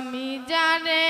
আমি জানে